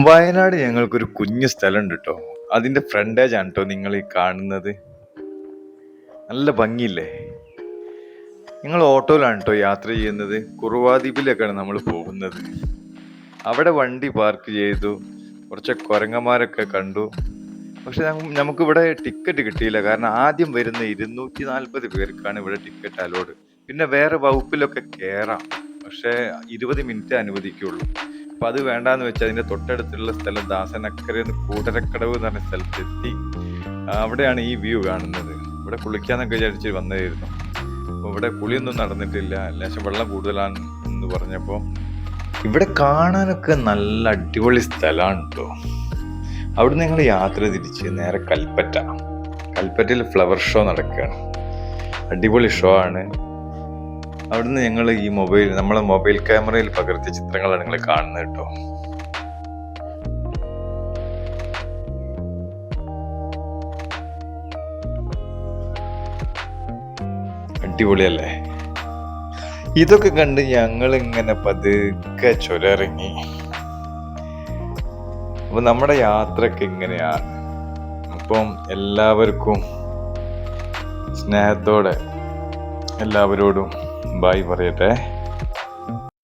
വയനാട് ഞങ്ങൾക്കൊരു കുഞ്ഞു സ്ഥലമുണ്ട് കേട്ടോ അതിന്റെ ഫ്രണ്ടേജ് ആണ് കേട്ടോ നിങ്ങൾ ഈ കാണുന്നത്. നല്ല ഭംഗിയില്ലേ? നിങ്ങൾ ഓട്ടോയിലാണ് കേട്ടോ യാത്ര ചെയ്യുന്നത്. കുറുവാദ്വീപിലേക്കാണ് നമ്മൾ പോകുന്നത്. അവിടെ വണ്ടി പാർക്ക് ചെയ്തു. കുറച്ച് കുരങ്ങന്മാരൊക്കെ കണ്ടു. പക്ഷെ നമുക്കിവിടെ ടിക്കറ്റ് കിട്ടിയില്ല. കാരണം ആദ്യം വരുന്ന ഇരുന്നൂറ്റി നാൽപ്പത് പേർക്കാണ് ഇവിടെ ടിക്കറ്റ് അലോഡ്. പിന്നെ വേറെ വകുപ്പിലൊക്കെ കയറാം പക്ഷേ ഇരുപത് മിനിറ്റ് അനുവദിക്കുള്ളൂ. അപ്പൊ അത് വേണ്ടാന്ന് വെച്ചാൽ അതിന്റെ തൊട്ടടുത്തുള്ള സ്ഥലം ദാസനക്കര കൂടരക്കടവ് എന്ന് പറഞ്ഞ സ്ഥലത്തെത്തി. അവിടെയാണ് ഈ വ്യൂ കാണുന്നത്. ഇവിടെ കുളിക്കാന്നൊക്കെ വിചാരിച്ച് വന്നതായിരുന്നു. അപ്പൊ ഇവിടെ കുളിയൊന്നും നടന്നിട്ടില്ല. ലേശം വെള്ളം കൂടുതലാണ് എന്ന് പറഞ്ഞപ്പോൾ ഇവിടെ കാണാനൊക്കെ നല്ല അടിപൊളി സ്ഥലമാണ് കേട്ടോ അവിടെ ഞങ്ങൾ യാത്ര തിരിച്ച് നേരെ കൽപ്പറ്റ. കൽപ്പറ്റയിൽ ഫ്ലവർ ഷോ നടക്കുകയാണ് അടിപൊളി ഷോ ആണ്. അവിടുന്ന് ഞങ്ങൾ ഈ മൊബൈൽ നമ്മളെ മൊബൈൽ ക്യാമറയിൽ പകർത്തിയ ചിത്രങ്ങളാണ് നിങ്ങൾ കാണുന്നത് കേട്ടോ. അടിപൊളിയല്ലേ? ഇതൊക്കെ കണ്ട് ഞങ്ങൾ ഇങ്ങനെ പതുക്കെ ചുരറിങ്ങി. അപ്പൊ നമ്മുടെ യാത്രയ്ക്ക് ഇങ്ങനെയാണ് അപ്പം എല്ലാവർക്കും സ്നേഹത്തോടെ എല്ലാവരോടും ബായ് പറയട്ടെ